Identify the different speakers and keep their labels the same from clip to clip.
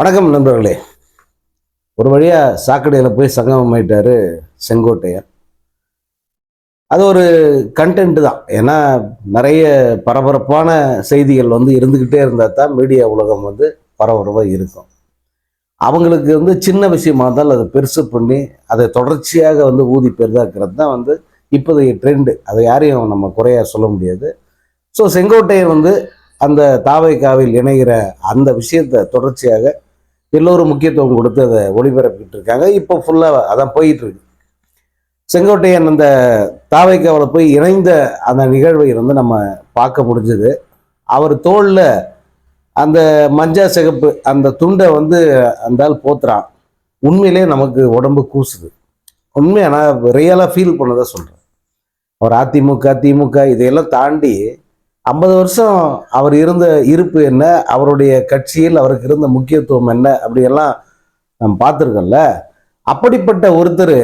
Speaker 1: வணக்கம் நண்பர்களே. ஒரு வழியாக சாக்கடையில் போய் சங்கமம் ஆயிட்டாரு செங்கோட்டையர் அது ஒரு கண்டென்ட் தான். ஏன்னா நிறைய பரபரப்பான செய்திகள் வந்து இருந்துக்கிட்டே இருந்தால் தான் மீடியா உலகம் வந்து பரபரப்பாக இருக்கும். அவங்களுக்கு வந்து சின்ன விஷயமா இருந்தாலும் அதை பெருசு பண்ணி அதை தொடர்ச்சியாக வந்து ஊதி பெரிதாக்கிறது தான் வந்து இப்போதைய ட்ரெண்டு அதை யாரையும் நம்ம குறையாக சொல்ல முடியாது. ஸோ செங்கோட்டையர் வந்து அந்த தாவைக்காவில் இணைகிற அந்த விஷயத்தை தொடர்ச்சியாக எல்லோரும் முக்கியத்துவம் கொடுத்து அதை ஒளிபரப்பிட்டு இருக்காங்க இப்போ ஃபுல்லாக அதான் போயிட்டு இருக்கு செங்கோட்டையன் அந்த தாவைக்காவில் போய் இணைந்த அந்த நிகழ்வை வந்து நம்ம பார்க்க முடிஞ்சது. அவர் தோளில் அந்த மஞ்சா சிகப்பு அந்த துண்டை வந்து அந்த ஆள் போத்துறான். உண்மையிலே நமக்கு உடம்பு கூசுது. உண்மையை நான் ரியலாக ஃபீல் பண்ணதை சொல்கிறேன் அவர் அதிமுக திமுக இதையெல்லாம் தாண்டி ஐம்பது வருஷம் அவர் இருந்த இருப்பு என்ன? அவருடைய கட்சியில் அவருக்கு இருந்த முக்கியத்துவம் என்ன? அப்படியெல்லாம் நம்ம பார்த்துருக்கோம்ல. அப்படிப்பட்ட ஒருத்தர்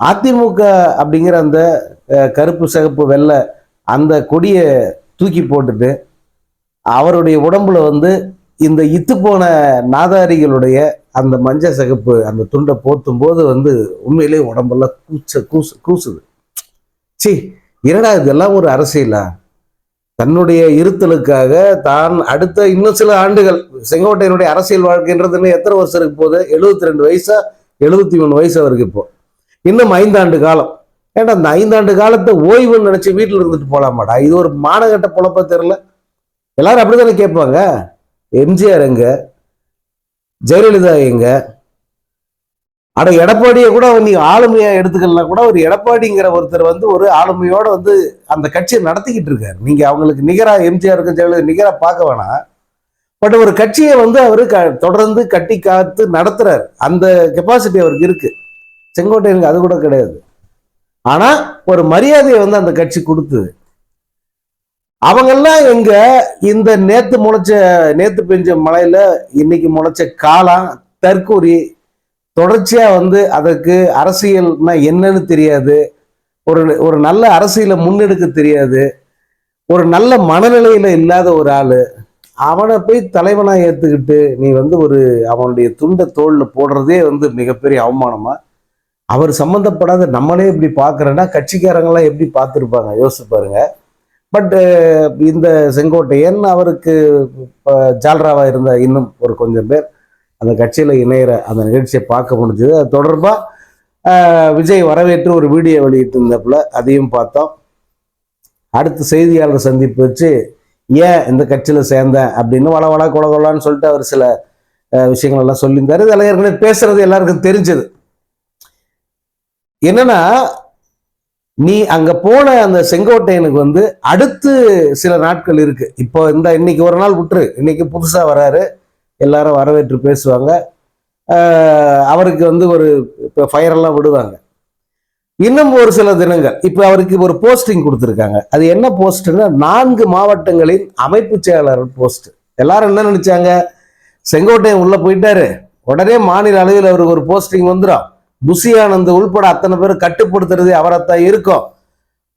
Speaker 1: அதிமுக அப்படிங்கிற அந்த கருப்பு சிகப்பு வெள்ளை அந்த கொடியை தூக்கி போட்டுட்டு அவருடைய உடம்புல வந்து இந்த இத்து போன நாதாரிகளுடைய அந்த மஞ்ச சிகப்பு அந்த துண்டை போத்தும் போது வந்து உண்மையிலே உடம்பெல்லாம் கூச்ச கூசு கூசுது. சி என்னடா இதெல்லாம் ஒரு அரசியலா? தன்னுடைய இருத்தலுக்காக தான் அடுத்த இன்னும் சில ஆண்டுகள் செங்கோட்டையனுடைய அரசியல் வாழ்க்கைன்றது இன்னும் எத்தனை வருஷம் இருக்கு போகுது? எழுபத்தி ரெண்டு வயசா? எழுபத்தி மூணு வயசு அவருக்கு இப்போ. இன்னும் ஐந்தாண்டு காலம். ஏன்னா அந்த ஐந்தாண்டு காலத்தை ஓய்வுன்னு நினைச்சு வீட்டில் இருந்துட்டு போலாமாடா? இது ஒரு மானகட்ட பொழப்ப தெரியல. எல்லாரும் அப்படித்தானே கேட்பாங்க? எம்ஜிஆர் எங்க? ஜெயலலிதா எங்க? ஆனால் எடப்பாடியை கூட நீங்கள் ஆளுமையாக எடுத்துக்கலாம் கூட ஒரு எடப்பாடிங்கிற ஒருத்தர் வந்து ஒரு ஆளுமையோடு வந்து அந்த கட்சியை நடத்திக்கிட்டு இருக்காரு. நீங்கள் அவங்களுக்கு நிகராக எம்ஜிஆருக்கும் ஜெயலலிதா நிகராக பார்க்க வேணாம். பட் ஒரு கட்சியை வந்து அவர் க- தொடர்ந்து கட்டி காத்து நடத்துறாரு. அந்த கெப்பாசிட்டி அவருக்கு இருக்கு. செங்கோட்டையனுக்கு அது கூட கிடையாது. ஆனால் ஒரு மரியாதையை வந்து அந்த கட்சி கொடுத்தது அவங்கெல்லாம் எங்க இந்த நேத்து முளைச்ச நேத்து பெஞ்ச மலையில இன்னைக்கு முளைச்ச காளான் தற்கூரி தொடர்ச்சியாக வந்து அதற்கு அரசியல்னா என்னன்னு தெரியாது. ஒரு ஒரு நல்ல அரசியலை முன்னெடுக்க தெரியாது. ஒரு நல்ல மனநிலையில இல்லாத ஒரு ஆளு அவனை போய் தலைவனாக ஏற்றுக்கிட்டு நீ வந்து ஒரு அவனுடைய துண்ட தோல்ல போடுறதே வந்து மிகப்பெரிய அவமானமா? அவர் சம்மந்தப்படாத நம்மளே இப்படி பார்க்குறேன்னா கட்சிக்காரங்களாம் எப்படி பார்த்துருப்பாங்க யோசிச்சு பாருங்க. பட்டு இந்த செங்கோட்டையன் அவருக்கு ஜால்ராவாக இருந்த இன்னும் ஒரு கொஞ்சம் பேர். அந்த கட்சியில் இணையிற அந்த நிகழ்ச்சியை பார்க்க முடிஞ்சது. அது தொடர்பாக விஜய் வரவேற்று ஒரு வீடியோ வெளியிட்டு இருந்தப்பல அதையும் பார்த்தோம். அடுத்து செய்தியாளர் சந்திப்பு வச்சு ஏன் இந்த கட்சியில் சேர்ந்தேன் அப்படின்னு வள வள கொல கொலான்னு சொல்லிட்டு அவர் சில விஷயங்கள் எல்லாம் சொல்லியிருந்தாரு. இதெல்லாம் ஏற்கனவே பேசுறது எல்லாருக்கும் தெரிஞ்சது. என்னன்னா நீ அங்க போன அந்த செங்கோட்டையனுக்கு வந்து அடுத்து சில நாட்கள் இருக்கு. இப்போ இந்த இன்னைக்கு ஒரு நாள் விட்டுரு. இன்னைக்கு புதுசா வராரு. எல்லாரும் வரவேற்று பேசுவாங்க. அவருக்கு வந்து ஒரு இப்போ ஃபயரெல்லாம் விடுவாங்க. இன்னும் ஒரு சில தினங்கள் இப்போ அவருக்கு ஒரு போஸ்டிங் கொடுத்துருக்காங்க. அது என்ன போஸ்ட்னா நான்கு மாவட்டங்களின் அமைப்பு செயலாளர் போஸ்ட் எல்லாரும் என்ன நினைச்சாங்க? செங்கோட்டையன் உள்ள போயிட்டாரு. உடனே மாநில அளவில் அவருக்கு ஒரு போஸ்டிங் வந்துடும் புசி ஆனந்த் உள்பட அத்தனை பேர் கட்டுப்படுத்துறது அவரைத்தான் இருக்கும்.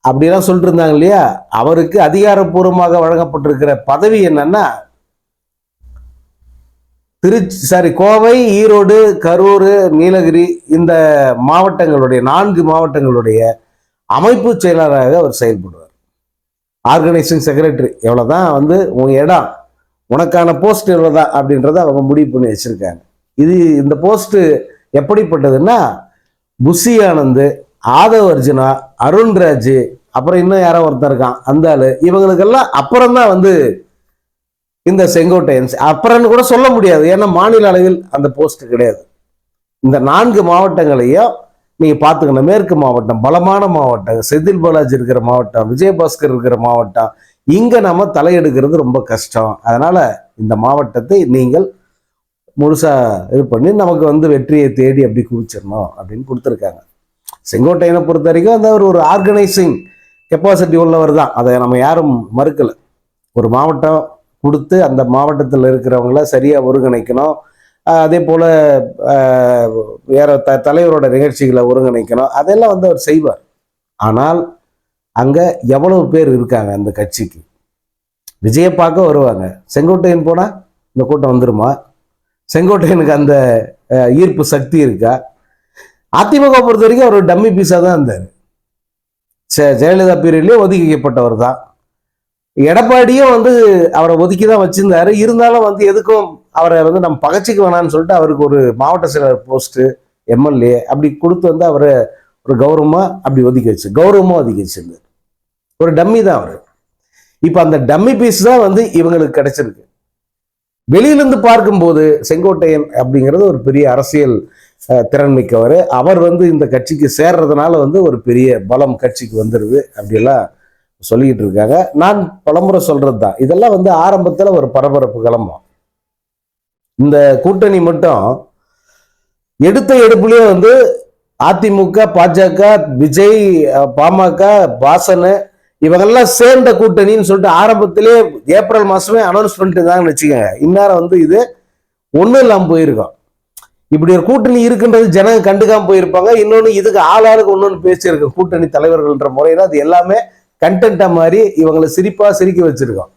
Speaker 1: அப்படிலாம் சொல்லிட்டு இருந்தாங்க இல்லையா? அவருக்கு அதிகாரப்பூர்வமாக வழங்கப்பட்டிருக்கிற பதவி என்னன்னா திருச்சி சாரி கோவை ஈரோடு கரூர் நீலகிரி இந்த மாவட்டங்களுடைய நான்கு மாவட்டங்களுடைய அமைப்பு செயலாளராக அவர் செயல்படுவார். ஆர்கனைசிங் செக்ரட்டரி எவ்வளோதான் வந்து உன் இடம் உனக்கான போஸ்ட் இவ்வளோதான் அப்படின்றத அவங்க முடிவு பண்ணி வச்சுருக்காங்க. இது இந்த போஸ்ட்டு எப்படிப்பட்டதுன்னா புஷி ஆனந்த் ஆதவ் அர்ஜுனா அருண்ராஜ் அப்புறம் இன்னும் யாரோ ஒருத்தன் இருக்கான் அந்த ஆள். இவங்களுக்கெல்லாம் அப்புறம் தான் வந்து இந்த செங்கோட்டையன். அப்புறம்னு கூட சொல்ல முடியாது. ஏன்னா மாநில அளவில் அந்த போஸ்ட் கிடையாது. இந்த நான்கு மாவட்டங்களையும் நீங்க பார்த்துக்கணும். மேற்கு மாவட்டம் பலமான மாவட்டம் செந்தில் பாலாஜி இருக்கிற மாவட்டம் விஜயபாஸ்கர் இருக்கிற மாவட்டம் இங்க நம்ம தலையெடுக்கிறது ரொம்ப கஷ்டம். அதனால இந்த மாவட்டத்தை நீங்கள் முழுசா இது பண்ணி நமக்கு வந்து வெற்றியை தேடி அப்படி குவிச்சிடணும் அப்படின்னு கொடுத்துருக்காங்க. செங்கோட்டையனை பொறுத்த வரைக்கும் அந்த ஒரு ஆர்கனைசிங் கெப்பாசிட்டி உள்ளவர் தான். அதை நம்ம யாரும் மறுக்கல. ஒரு மாவட்டம் கொடுத்து அந்த மாவட்டத்தில் இருக்கிறவங்கள சரியாக ஒருங்கிணைக்கணும். அதே போல் வேற த தலைவரோட நிகழ்ச்சிகளை ஒருங்கிணைக்கணும். அதெல்லாம் வந்து அவர் செய்வார். ஆனால் அங்கே எவ்வளவு பேர் இருக்காங்க அந்த கட்சிக்கு? விஜயை பார்க்க வருவாங்க. செங்கோட்டையன் போனால் இந்த கூட்டம் வந்துருமா? செங்கோட்டையனுக்கு அந்த ஈர்ப்பு சக்தி இருக்கா? அதிமுக பொறுத்த வரைக்கும் அவர் டம்மி பீஸாக தான் இருந்தார். ஜெயலலிதா பீரியட்லேயே ஒதுக்கிக்கப்பட்டவர் தான். எடப்பாடியும் வந்து அவரை ஒதுக்கி தான் வச்சிருந்தாரு. இருந்தாலும் வந்து எதுக்கும் அவரை வந்து நம்ம பகச்சிக்க வேணாம்னு சொல்லிட்டு அவருக்கு ஒரு மாவட்ட செயலர் போஸ்ட்டு எம்எல்ஏ அப்படி கொடுத்து வந்து அவரை ஒரு கௌரவமாக அப்படி ஒதுக்கி வச்சு கௌரவமாக ஒதுக்கி வச்சிருந்தார். ஒரு டம்மி தான் அவர். இப்போ அந்த டம்மி பீஸ் தான் வந்து இவங்களுக்கு கிடைச்சிருக்கு. வெளியிலிருந்து பார்க்கும்போது செங்கோட்டையன் அப்படிங்கிறது ஒரு பெரிய அரசியல் திறன் மிக்கவர். அவர் வந்து இந்த கட்சிக்கு சேர்றதுனால வந்து ஒரு பெரிய பலம் கட்சிக்கு வந்துடுது அப்படியெல்லாம் சொல்லிக்கிட்டு இருக்காங்க நான் பலமுறை சொல்றது தான் இதெல்லாம் வந்து ஆரம்பத்தில் ஒரு பரபரப்பு கிளம்பும். இந்த கூட்டணி மட்டும் எடுத்த எடுப்புலேயே வந்து அதிமுக பாஜக விஜய் பாமக பாசனு இவங்கெல்லாம் சேர்ந்த கூட்டணின்னு சொல்லிட்டு ஆரம்பத்திலே ஏப்ரல் மாதமே அனௌன்ஸ் பண்ணிட்டு இருந்தாங்கன்னு வச்சுக்கோங்க. இந்நேரம் வந்து இது ஒன்றும் இல்லாமல் போயிருக்கோம். இப்படி ஒரு கூட்டணி இருக்குன்றது ஜனங்க கண்டுக்காம போயிருப்பாங்க. இன்னொன்று இதுக்கு ஆளாளுக்கு ஒன்னொன்று பேசியிருக்கு கூட்டணி தலைவர்கள்ன்ற முறையில் அது எல்லாமே கண்டென்ட்டா மாதிரி இவங்களை சிரிப்பா சிரிக்க வச்சிருக்கோம்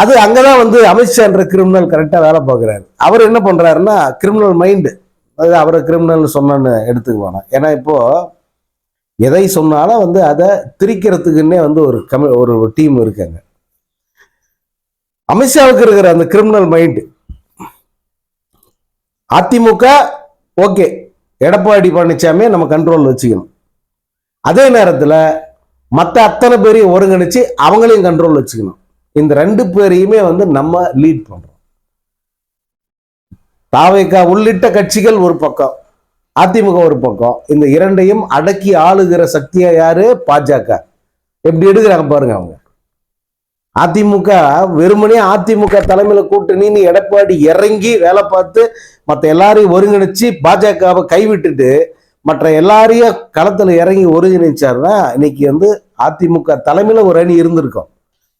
Speaker 1: அது அங்கதான் வந்து அமித்ஷான்ற கிரிமினல் கரெக்டா வேலை பார்க்குறாரு. அவர் என்ன பண்றாருன்னா கிரிமினல் மைண்டு அது அவரை கிரிமினல் சொன்னேன்னு எடுத்துக்குவாங்க. ஏன்னா இப்போ எதை சொன்னாலும் வந்து அதை திரிக்கிறதுக்குன்னே வந்து ஒரு கமி ஒரு டீம் இருக்காங்க. அமித்ஷாவுக்கு இருக்கிற அந்த criminal mind AIADMK okay. Edappadi பழனிசாமியை நம்ம கண்ட்ரோல் வச்சுக்கணும். அதே நேரத்தில் மற்ற அத்தனை பேரையும் ஒருங்கிணைச்சு அவங்களையும் கண்ட்ரோல் வச்சுக்கணும். இந்த ரெண்டு பேரையுமே வந்து நம்ம லீட் பண்றோம். தாவேக்கா உள்ளிட்ட கட்சிகள் ஒரு பக்கம் அதிமுக ஒரு பக்கம். இந்த இரண்டையும் அடக்கி ஆளுகிற சக்தியா யாரு? பாஜக. எப்படி எடுக்கிறாங்க பாருங்க அவங்க. அதிமுக வெறுமனே அதிமுக தலைமையில கூட்டணின்னு எடப்பாடி இறங்கி வேலை பார்த்து மற்ற எல்லாரையும் ஒருங்கிணைச்சு பாஜகவை கைவிட்டுட்டு மற்ற எல்லாரையும் களத்துல இறங்கி ஒருங்கிணைச்சாருன்னா இன்னைக்கு வந்து அதிமுக தலைமையில் ஒரு அணி இருந்திருக்கும்.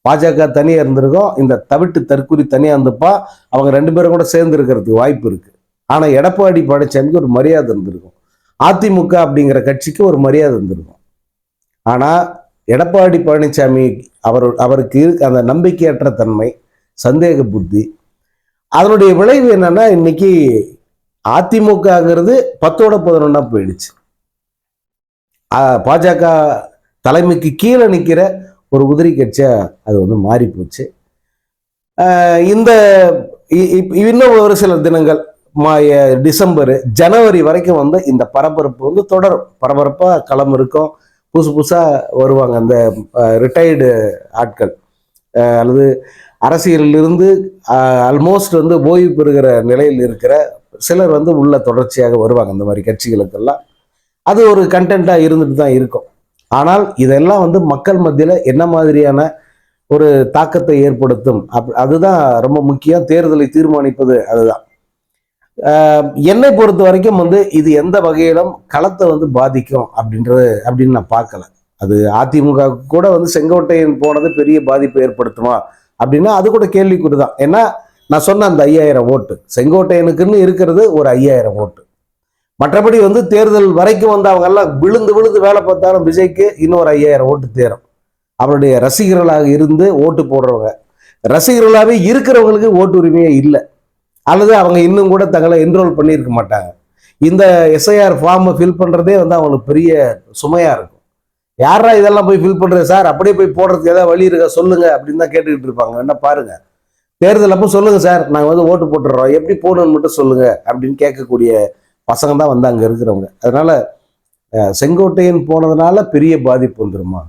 Speaker 1: பாஜக தனியாக இருந்திருக்கும். இந்த தவிட்டு தற்கூரி தனியாக இருந்துப்பா அவங்க ரெண்டு பேரும் கூட சேர்ந்து இருக்கிறதுக்கு வாய்ப்பு இருக்கு. ஆனால் எடப்பாடி பழனிசாமிக்கு ஒரு மரியாதை இருந்திருக்கும். அதிமுக அப்படிங்கிற கட்சிக்கு ஒரு மரியாதை இருந்திருக்கும். ஆனால் எடப்பாடி பழனிசாமி அவர் அவருக்கு இருக்க அந்த நம்பிக்கையற்ற தன்மை சந்தேக புத்தி அதனுடைய விளைவு என்னன்னா இன்னைக்கு அதிமுகங்கிறது பத்தோட பதினொன்னா போயிடுச்சு. பாஜக தலைமைக்கு கீழே நிற்கிற ஒரு உதிரி கட்சியாக அது வந்து மாறி போச்சு இந்த இ- இப்- இன்னும் ஒரு சில தினங்கள் மா- டிசம்பர் ஜனவரி வரைக்கும் வந்து இந்த பரபரப்பு வந்து தொடரும். பரபரப்பாக களம் இருக்கும். புதுசு புதுசாக வருவாங்க அந்த ரிட்டையர்டு ஆட்கள். அல்லது அரசியலிருந்து ஆல்மோஸ்ட் வந்து ஓய்வு பெறுகிற நிலையில் இருக்கிற சிலர் வந்து உள்ள தொடர்ச்சியாக வருவாங்க. இந்த மாதிரி கட்சிகளுக்கெல்லாம். அது ஒரு கண்டென்ட்டாக இருந்துட்டு தான் இருக்கும். ஆனால் இதெல்லாம் வந்து மக்கள் மத்தியில் என்ன மாதிரியான ஒரு தாக்கத்தை ஏற்படுத்தும்? அப் அதுதான் ரொம்ப முக்கியம். தேர்தலை தீர்மானிப்பது அதுதான். என்னை பொறுத்த வரைக்கும் வந்து இது எந்த வகையிலும் களத்தை வந்து பாதிக்கும் அப்படின்றது அப்படின்னு நான் பார்க்கல. அது அதிமுக கூட வந்து செங்கோட்டையன் போனது பெரிய பாதிப்பை ஏற்படுத்துமா அப்படின்னா அது கூட கேள்விக்குறி தான் ஏன்னா நான் சொன்ன அந்த ஐயாயிரம் ஓட்டு செங்கோட்டையனுக்குன்னு இருக்கிறது ஒரு ஐயாயிரம் ஓட்டு. மற்றபடி வந்து தேர்தல் வரைக்கும் வந்து அவங்க எல்லாம் விழுந்து விழுந்து வேலை பார்த்தாலும் விஜய்க்கு இன்னொரு ஐயாயிரம் ஓட்டு தேரும். அவருடைய ரசிகர்களாக இருந்து ஓட்டு போடுறவங்க. ரசிகர்களாகவே இருக்கிறவங்களுக்கு ஓட்டு உரிமையே இல்லை. அல்லது அவங்க இன்னும் கூட தங்களை என்ரோல் பண்ணியிருக்க மாட்டாங்க. இந்த எஸ்ஐஆர் ஃபார்மை ஃபில் பண்ணுறதே வந்து அவங்களுக்கு பெரிய சுமையாக இருக்கும். யாரா இதெல்லாம் போய் ஃபில் பண்ணுறது சார் அப்படியே போய் போடுறதுக்கு ஏதாவது வழி இருக்கா? சொல்லுங்கள் அப்படின்னு தான் கேட்டுக்கிட்டு இருப்பாங்க. என்ன பாருங்கள் தேர்தல் அப்போ சொல்லுங்கள் சார் நாங்கள் வந்து ஓட்டு போட்டுடுறோம். எப்படி போடணும்னு மட்டும் சொல்லுங்கள் அப்படின்னு கேட்கக்கூடிய பசங்க தான் வந்து அங்கே இருக்கிறவங்க. அதனால் செங்கோட்டையன் போனதுனால பெரிய பாதிப்பு வந்துருமா?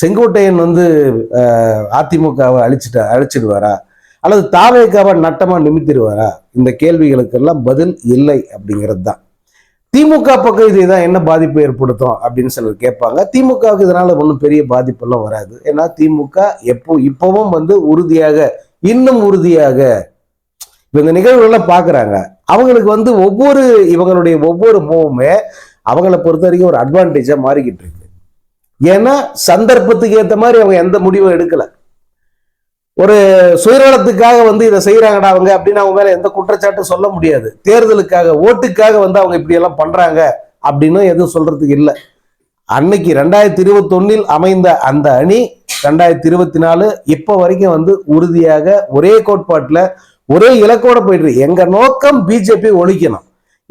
Speaker 1: செங்கோட்டையன் வந்து அதிமுகவை அழிச்சிட்ட அழிச்சிடுவாரா? அல்லது தாவேக்காவை நட்டமாக நிமித்திடுவாரா? இந்த கேள்விகளுக்கெல்லாம் பதில் இல்லை அப்படிங்கிறது தான் திமுக பக்கம் இது இதான் என்ன பாதிப்பு ஏற்படுத்தும் அப்படின்னு சிலர் கேட்பாங்க. திமுகவுக்கு இதனால் ஒன்றும் பெரிய பாதிப்பெல்லாம் வராது. ஏன்னா திமுக எப்போ இப்போவும் வந்து உறுதியாக இன்னும் உறுதியாக இவங்க இந்த நிகழ்வுகள்லாம் பார்க்குறாங்க. அவங்களுக்கு வந்து ஒவ்வொரு இவங்களுடைய ஒவ்வொரு மூவுமே அவங்கள பொறுத்த வரைக்கும் ஒரு அட்வான்டேஜா மாறிக்கிட்டு இருக்கு. ஏன்னா சந்தர்ப்பத்துக்கு ஏற்ற மாதிரி அவங்க எந்த முடிவும் எடுக்கல. ஒரு சுயநலத்துக்காக வந்து இதை செய்யறாங்கடா அவங்க அப்படின்னு அவங்க மேல எந்த குற்றச்சாட்டும் சொல்ல முடியாது. தேர்தலுக்காக ஓட்டுக்காக வந்து அவங்க இப்படி எல்லாம் பண்றாங்க அப்படின்னு எதுவும் சொல்றதுக்கு இல்லை. அன்னைக்கு ரெண்டாயிரத்தி இருபத்தொன்னில் அமைந்த அந்த அணி ரெண்டாயிரத்தி இருபத்தி நாலு இப்போ வரைக்கும் வந்து உறுதியாக ஒரே கோட்பாட்டில் ஒரே இலக்கோட போயிட்டு எங்க நோக்கம் பிஜேபி ஒழிக்கணும்.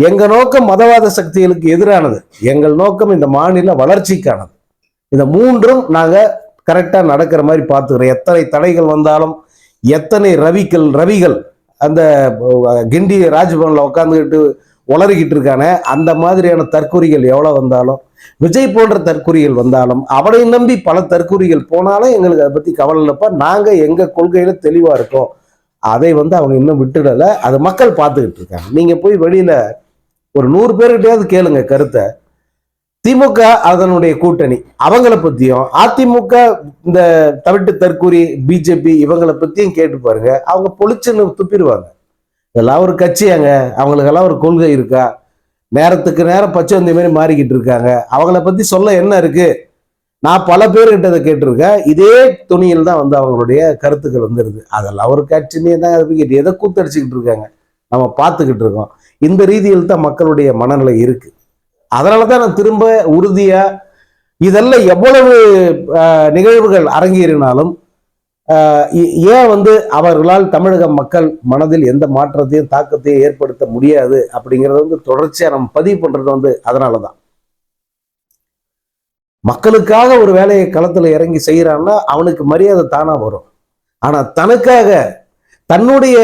Speaker 1: எங்க நோக்கம் மதவாத சக்திகளுக்கு எதிரானது. எங்கள் நோக்கம் இந்த மாநில வளர்ச்சிக்கானது. இந்த மூன்றும் நாங்க கரெக்டா நடக்கிற மாதிரி பார்த்துக்கிறோம். எத்தனை தடைகள் வந்தாலும் எத்தனை ரவிகள் ரவிகள் அந்த கிண்டி ராஜ்பவன்ல உட்காந்துக்கிட்டு உளறிக்கிட்டு இருக்கானே அந்த மாதிரியான தற்கொலைகள் எவ்வளவு வந்தாலும் விஜய் போன்ற தற்கொலைகள் வந்தாலும் அவனை நம்பி பல தற்கொலைகள் போனாலும் எங்களுக்கு அதை பத்தி கவலை இல்லைப்பா. நாங்க எங்க கொள்கையில தெளிவா இருக்கோம். அதை வந்து அவங்க இன்னும் விட்டுடலை. அது மக்கள் பார்த்துக்கிட்டு இருக்காங்க. நீங்கள் போய் வெளியில் ஒரு நூறு பேர்கிட்டயாவது கேளுங்க கருத்தை. திமுக அதனுடைய கூட்டணி. அவங்கள பற்றியும் அதிமுக இந்த தவிட்டு தற்கூரி பிஜேபி இவங்களை பற்றியும் கேட்டு பாருங்க. அவங்க பொழிச்சுன்னு துப்பிடுவாங்க. இதெல்லாம் ஒரு கட்சியாங்க அவங்களுக்கெல்லாம் ஒரு கொள்கை இருக்கா? நேரத்துக்கு நேரம் பச்சை வந்த மாதிரி மாறிக்கிட்டு இருக்காங்க. அவங்கள பற்றி சொல்ல என்ன இருக்குது நான் பல பேர்கிட்ட இதை கேட்டிருக்கேன். இதே துணியில் தான் வந்து அவங்களுடைய கருத்துக்கள் வந்துருது. அதெல்லாம் ஒரு கட்சினே தான் அதை எதை கூத்தடிச்சுக்கிட்டு இருக்காங்க? நம்ம பார்த்துக்கிட்டு இருக்கோம். இந்த ரீதியில் தான் மக்களுடைய மனநிலை இருக்குது அதனால தான் நான் திரும்ப உறுதியாக இதெல்லாம் எவ்வளவு நிகழ்வுகள் அரங்கேறினாலும் ஏன் வந்து அவர்களால் தமிழக மக்கள் மனதில் எந்த மாற்றத்தையும் தாக்கத்தையும் ஏற்படுத்த முடியாது அப்படிங்கிறத வந்து தொடர்ச்சியாக நம்ம பதிவு பண்ணுறது வந்து அதனால தான் மக்களுக்காக ஒரு வேலையை களத்தில் இறங்கி செய்கிறான்னா அவனுக்கு மரியாதை தானாக வரும். ஆனால் தனக்காக தன்னுடைய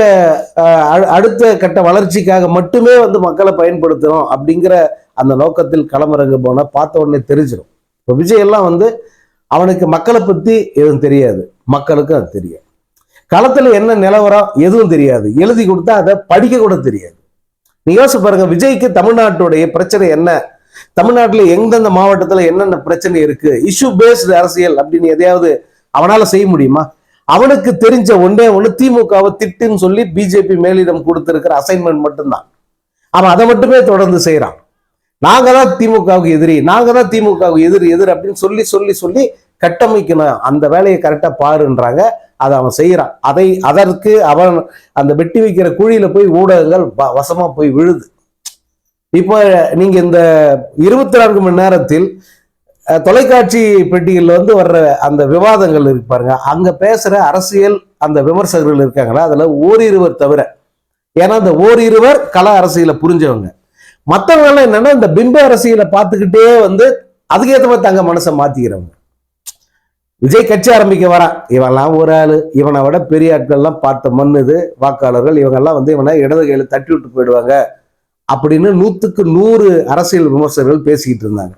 Speaker 1: அ- அடுத்த கட்ட வளர்ச்சிக்காக மட்டுமே வந்து மக்களை பயன்படுத்தணும் அப்படிங்கிற அந்த நோக்கத்தில் களமிறங்க போனால் பார்த்த உடனே தெரிஞ்சிடும் இப்போ விஜய் எல்லாம் வந்து அவனுக்கு மக்களை பற்றி எதுவும் தெரியாது. மக்களுக்கும் அது தெரியும் களத்தில் என்ன நிலவரம் எதுவும் தெரியாது. எழுதி கொடுத்தா அதை படிக்க கூட தெரியாது. நீ யோசிச்சு பாருங்க விஜய்க்கு தமிழ்நாட்டுடைய பிரச்சனை என்ன? தமிழ்நாட்டுல எந்தெந்த மாவட்டத்துல என்னென்ன பிரச்சனை இருக்கு? இஷ்யூ பேஸ்டு அரசியல் அப்படின்னு எதையாவது அவனால செய்ய முடியுமா? அவனுக்கு தெரிஞ்ச ஒன்றே ஒண்ணு திமுகவை திட்டுன்னு சொல்லி பிஜேபி மேலிடம் கொடுத்திருக்கிற அசைன்மெண்ட் மட்டும்தான். அவன் அதை மட்டுமே தொடர்ந்து செய்யறான் நாங்கள் தான் திமுகவுக்கு எதிரி நாங்கள் தான் திமுகவுக்கு எதிரி எதிர் அப்படின்னு சொல்லி சொல்லி சொல்லி கட்டமைக்கணும். அந்த வேலையை கரெக்டா பாருன்றாங்க. அதை அவன் செய்யறான் அதை அதற்கு அவன் அந்த வெட்டி வைக்கிற குழியில போய் ஊடகங்கள் வ- வசமா போய் விழுது. இப்போ நீங்க இந்த இருபத்தி நான்கு மணி நேரத்தில் தொலைக்காட்சி பெட்டியில் வந்து வர்ற அந்த விவாதங்கள் இருக்கு பாருங்க. அங்க பேசுற அரசியல் அந்த விமர்சகர்கள் இருக்காங்களா? அதுல ஓரிருவர் தவிர. ஏன்னா அந்த ஓரிருவர் கல அரசியலை புரிஞ்சவங்க. மற்றவங்க என்னன்னா இந்த பிம்ப அரசியலை பார்த்துக்கிட்டே வந்து அதுக்கேற்ற மாதிரி தங்க மனசை மாத்திக்கிறவங்க. விஜய் கட்சி ஆரம்பிக்க வரான். இவன்லாம் ஒரு ஆள். இவனை விட பெரிய ஆட்கள்லாம் பார்த்த மண்ணுது வாக்காளர்கள் இவங்கெல்லாம் வந்து இவனை இடது கையில் தட்டி விட்டு போயிடுவாங்க. அப்படின்னு நூத்துக்கு நூறு அரசியல் விமர்சகர்கள் பேசிக்கிட்டு இருந்தாங்க.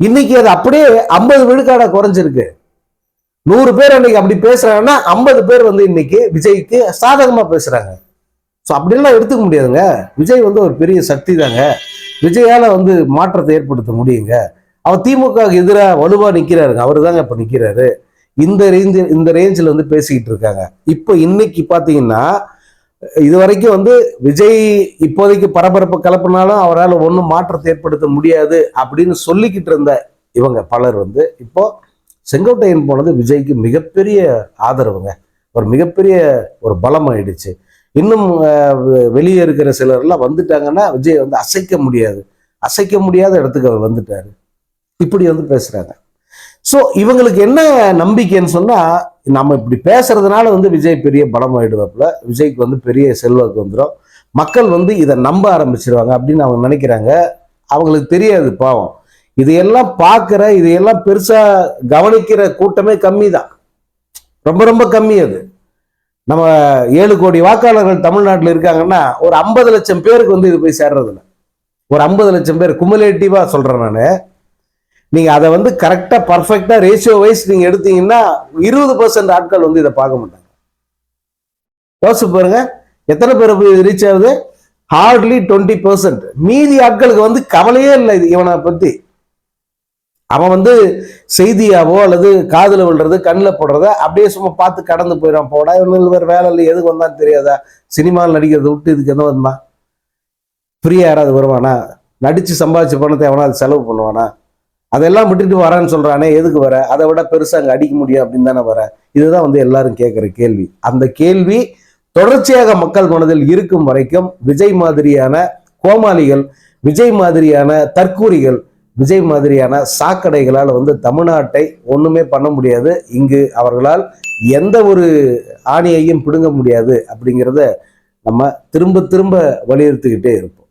Speaker 1: இன்னைக்கு அது அப்படியே ஐம்பது விழுக்காட குறைஞ்சிருக்கு. நூறு பேர் அன்னைக்கு அப்படி பேசுறாங்கன்னா ஐம்பது பேர் வந்து இன்னைக்கு விஜய்க்கு சாதகமா பேசுறாங்க. ஸோ அப்படிலாம் எடுத்துக்க முடியாதுங்க. விஜய் வந்து ஒரு பெரிய சக்தி தாங்க. விஜயால வந்து மாற்றத்தை ஏற்படுத்த முடியுங்க. அவர் திமுகவுக்கு எதிராக வலுவா நிக்கிறாருங்க. அவர் தாங்க இப்ப நிக்கிறாரு. இந்த ரேஞ்சு இந்த ரேஞ்சில் வந்து பேசிக்கிட்டு இருக்காங்க. இப்போ இன்னைக்கு பார்த்தீங்கன்னா இது வரைக்கும் வந்து விஜய் இப்போதைக்கு பரபரப்பு கலப்பினாலும் அவரால் ஒன்றும் மாற்றத்தை ஏற்படுத்த முடியாது அப்படின்னு சொல்லிக்கிட்டு இருந்த இவங்க பலர் வந்து இப்போ செங்கோட்டையன் போனது விஜய்க்கு மிகப்பெரிய ஆதரவுங்க. ஒரு மிகப்பெரிய ஒரு பலம் ஆயிடுச்சு. இன்னும் வெளியே இருக்கிற சிலர்லாம் வந்துட்டாங்கன்னா விஜய் வந்து அசைக்க முடியாது. அசைக்க முடியாத இடத்துக்கு அவர் வந்துட்டாரு. இப்படி வந்து பேசுறாங்க. ஸோ இவங்களுக்கு என்ன நம்பிக்கைன்னு சொன்னா நம்ம இப்படி பேசுறதுனால வந்து விஜய் பெரிய பலம் ஆயிடுவாப்புல விஜய்க்கு வந்து பெரிய செல்வாக்கு வந்துடும் மக்கள் வந்து இதை நம்ப ஆரம்பிச்சிருவாங்க அப்படின்னு அவங்க நினைக்கிறாங்க. அவங்களுக்கு தெரியாது பாவம். இதையெல்லாம் பார்க்குற இதையெல்லாம் பெருசாக கவனிக்கிற கூட்டமே கம்மி தான் ரொம்ப ரொம்ப கம்மி அது. நம்ம ஏழு கோடி வாக்காளர்கள் தமிழ்நாட்டில் இருக்காங்கன்னா ஒரு ஐம்பது லட்சம் பேருக்கு வந்து இது போய் சேர்றதில்ல. ஒரு ஐம்பது லட்சம் பேர் குமுலேட்டிவாக சொல்கிறேன் நான். நீங்க அதை வந்து கரெக்டாக பர்ஃபெக்டா ரேஷியோ வைஸ் நீங்க எடுத்தீங்கன்னா இருபது பர்சன்ட் ஆட்கள் வந்து இதை பார்க்க மாட்டாங்க. யோசிச்சு பாருங்க எத்தனை பேர் போய் ரீச் ஆகுது? ஹார்ட்லி டுவெண்ட்டி பர்சன்ட் மீதி ஆட்களுக்கு வந்து கவலையே இல்லை இது இவனை பத்தி. அவன் வந்து செய்தியாவோ அல்லது காதில் விழுறது கண்ணில் போடுறத அப்படியே சும்மா பார்த்து கடந்து போயிடான் போடா இவனுக்கு வேறு வேலை இல்லை எதுக்கு வந்தான்னு தெரியாதா? சினிமாவில் நடிக்கிறத விட்டு இதுக்கு என்ன வந்தான் ஃப்ரீயா யாராவது வருவானா? நடித்து சம்பாதிச்ச பணத்தை எவனா அது செலவு பண்ணுவானா? அதெல்லாம் விட்டுட்டு வரேன்னு சொல்கிறானே எதுக்கு வர? அதை விட பெருசாக அங்கே அடிக்க முடியும் அப்படின்னு தானே வர? இதுதான் வந்து எல்லாரும் கேட்குற கேள்வி. அந்த கேள்வி தொடர்ச்சியாக மக்கள் மனதில் இருக்கும் வரைக்கும் விஜய் மாதிரியான கோமாளிகள் விஜய் மாதிரியான தற்கூரிகள் விஜய் மாதிரியான சாக்கடைகளால் வந்து தமிழ்நாட்டை ஒன்றுமே பண்ண முடியாது. இங்கு அவர்களால் எந்த ஒரு ஆணியையும் பிடுங்க முடியாது அப்படிங்கிறத நம்ம திரும்ப திரும்ப வலியுறுத்திக்கிட்டே இருப்போம்.